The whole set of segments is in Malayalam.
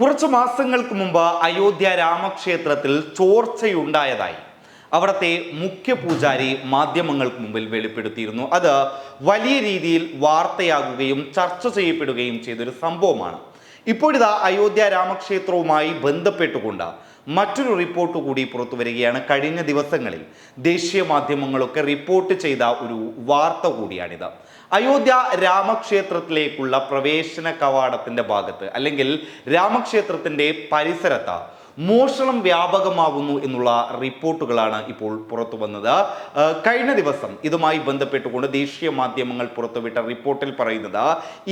കുറച്ച് മാസങ്ങൾക്ക് മുമ്പ് അയോധ്യ രാമക്ഷേത്രത്തിൽ ചോർച്ചയുണ്ടായതായി. അവിടുത്തെ മുഖ്യ പൂജാരി മാധ്യമങ്ങൾക്ക് മുമ്പിൽ വെളിപ്പെടുത്തിയിരുന്നു. അത് വലിയ രീതിയിൽ വാർത്തയാകുകയും ചർച്ച ചെയ്യപ്പെടുകയും ചെയ്തൊരു സംഭവമാണ്. ഇപ്പോഴിതാ അയോധ്യ രാമക്ഷേത്രവുമായി ബന്ധപ്പെട്ടുകൊണ്ട് മറ്റൊരു റിപ്പോർട്ട് കൂടി പുറത്തു വരികയാണ്. കഴിഞ്ഞ ദിവസങ്ങളിൽ ദേശീയ മാധ്യമങ്ങളൊക്കെ റിപ്പോർട്ട് ചെയ്ത ഒരു വാർത്ത കൂടിയാണിത്. അയോധ്യ രാമക്ഷേത്രത്തിലേക്കുള്ള പ്രവേശന കവാടത്തിന്റെ ഭാഗത്ത് അല്ലെങ്കിൽ രാമക്ഷേത്രത്തിന്റെ പരിസരത്ത് മോഷണം വ്യാപകമാവുന്നു എന്നുള്ള റിപ്പോർട്ടുകളാണ് ഇപ്പോൾ പുറത്തു വന്നത്. കഴിഞ്ഞ ദിവസം ഇതുമായി ബന്ധപ്പെട്ടുകൊണ്ട് ദേശീയ മാധ്യമങ്ങൾ പുറത്തുവിട്ട റിപ്പോർട്ടിൽ പറയുന്നത്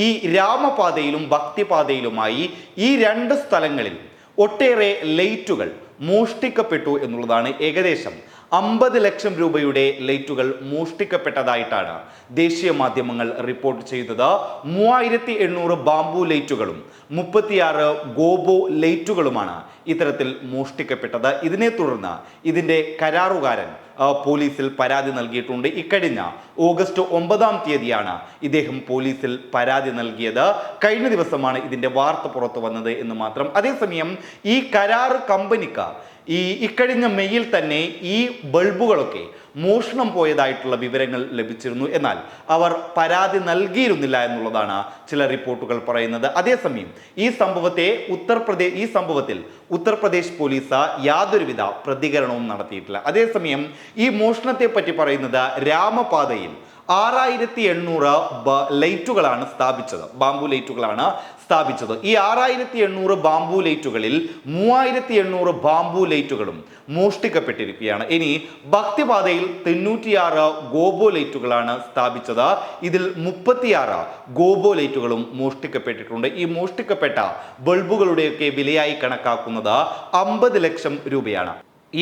ഈ രാമപാതയിലും ഭക്തിപാതയിലുമായി ഈ രണ്ട് സ്ഥലങ്ങളിൽ ഒട്ടേറെ ലൈറ്റുകൾ മോഷ്ടിക്കപ്പെട്ടു എന്നുള്ളതാണ് ഏകദേശം അമ്പത് ലക്ഷം രൂപയുടെ ലൈറ്റുകൾ മോഷ്ടിക്കപ്പെട്ടതായിട്ടാണ് ദേശീയ മാധ്യമങ്ങൾ റിപ്പോർട്ട് ചെയ്തത്. മൂവായിരത്തി എണ്ണൂറ് ബാംബു ലൈറ്റുകളും മുപ്പത്തിയാറ് ഗോബോ ലൈറ്റുകളുമാണ് ഇത്തരത്തിൽ മോഷ്ടിക്കപ്പെട്ടത്. ഇതിനെ തുടർന്ന് ഇതിന്റെ കരാറുകാരൻ പോലീസിൽ പരാതി നൽകിയിട്ടുണ്ട്. ഇക്കഴിഞ്ഞ ഓഗസ്റ്റ് ഒമ്പതാം തീയതിയാണ് ഇദ്ദേഹം പോലീസിൽ പരാതി നൽകിയത്. കഴിഞ്ഞ ദിവസമാണ് ഇതിന്റെ വാർത്ത പുറത്തു വന്നത് എന്ന് മാത്രം. അതേസമയം ഈ കരാർ കമ്പനിക്ക് ഈ ഇക്കഴിഞ്ഞ മെയ്യിൽ തന്നെ ഈ ബൾബുകളൊക്കെ മോഷണം പോയതായിട്ടുള്ള വിവരങ്ങൾ ലഭിച്ചിരുന്നു. എന്നാൽ അവർ പരാതി നൽകിയിരുന്നില്ല എന്നുള്ളതാണ് ചില റിപ്പോർട്ടുകൾ പറയുന്നത്. അതേസമയം ഈ സംഭവത്തെ ഉത്തർപ്രദേശ് ഈ സംഭവത്തിൽ ഉത്തർപ്രദേശ് പോലീസ് യാതൊരുവിധ പ്രതികരണവും നടത്തിയിട്ടില്ല. അതേസമയം ഈ മോഷണത്തെ പറ്റി പറയുന്നത് രാമപാതയിൽ ആറായിരത്തി എണ്ണൂറ് ലൈറ്റുകളാണ് സ്ഥാപിച്ചത്. ബാംബു ലൈറ്റുകളാണ് സ്ഥാപിച്ചത്. ഈ ആറായിരത്തി എണ്ണൂറ് ബാംബു ലൈറ്റുകളിൽ മൂവായിരത്തി എണ്ണൂറ് ബാംബു ലൈറ്റുകളും മോഷ്ടിക്കപ്പെട്ടിരിക്കുകയാണ്. ഇനി ഭക്തിപാതയിൽ തൊണ്ണൂറ്റിയാറ് ഗോബോ ലൈറ്റുകളാണ് സ്ഥാപിച്ചത്. ഇതിൽ മുപ്പത്തിയാറ് ഗോബോ ലൈറ്റുകളും മോഷ്ടിക്കപ്പെട്ടിട്ടുണ്ട്. ഈ മോഷ്ടിക്കപ്പെട്ട ബൾബുകളുടെയൊക്കെ വിലയായി കണക്കാക്കുന്നത് അമ്പത് ലക്ഷം രൂപയാണ്.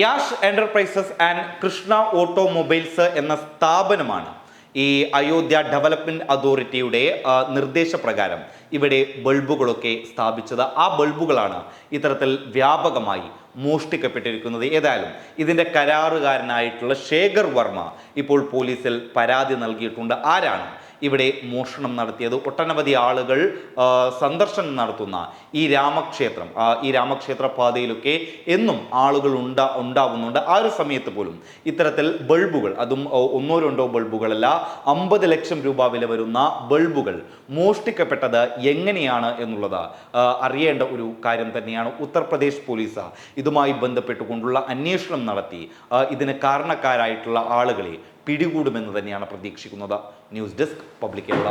Yash enterprises and Krishna automobiles എന്ന സ്ഥാപനമാണ് ഈ അയോധ്യ ഡെവലപ്മെന്റ് അതോറിറ്റിയുടെ നിർദ്ദേശപ്രകാരം ഇവിടെ ബൾബുകളൊക്കെ സ്ഥാപിച്ചത്. ആ ബൾബുകളാണ് ഇത്തരത്തിൽ വ്യാപകമായി മോഷ്ടിക്കപ്പെട്ടിരിക്കുന്നത്. ഏതായാലും ഇതിന്റെ കരാറുകാരനായിട്ടുള്ള ശേഖർ വർമ്മ ഇപ്പോൾ പോലീസിൽ പരാതി നൽകിയിട്ടുണ്ട്. ആരാണ് ഇവിടെ മോഷണം നടത്തിയത്. ഒട്ടനവധി ആളുകൾ സന്ദർശനം നടത്തുന്ന ഈ രാമക്ഷേത്രം ഈ രാമക്ഷേത്ര പാതയിലൊക്കെ എന്നും ആളുകൾ ഉണ്ടാ ഉണ്ടാവുന്നുണ്ട്. ആ ഒരു സമയത്ത് പോലും ഇത്തരത്തിൽ ബൾബുകൾ അതും ഒന്നോ രണ്ടോ ബൾബുകളല്ല അമ്പത് ലക്ഷം രൂപ വില വരുന്ന ബൾബുകൾ മോഷ്ടിക്കപ്പെട്ടത് എങ്ങനെയാണ് എന്നുള്ളത് അറിയേണ്ട ഒരു കാര്യം തന്നെയാണ്. ഉത്തർപ്രദേശ് പോലീസ് ഇതുമായി ബന്ധപ്പെട്ടുകൊണ്ടുള്ള അന്വേഷണം നടത്തി ഇതിന് കാരണക്കാരായിട്ടുള്ള ആളുകളെ പിടികൂടുമെന്ന് തന്നെയാണ് പ്രതീക്ഷിക്കുന്നത്. News desk public Kerala.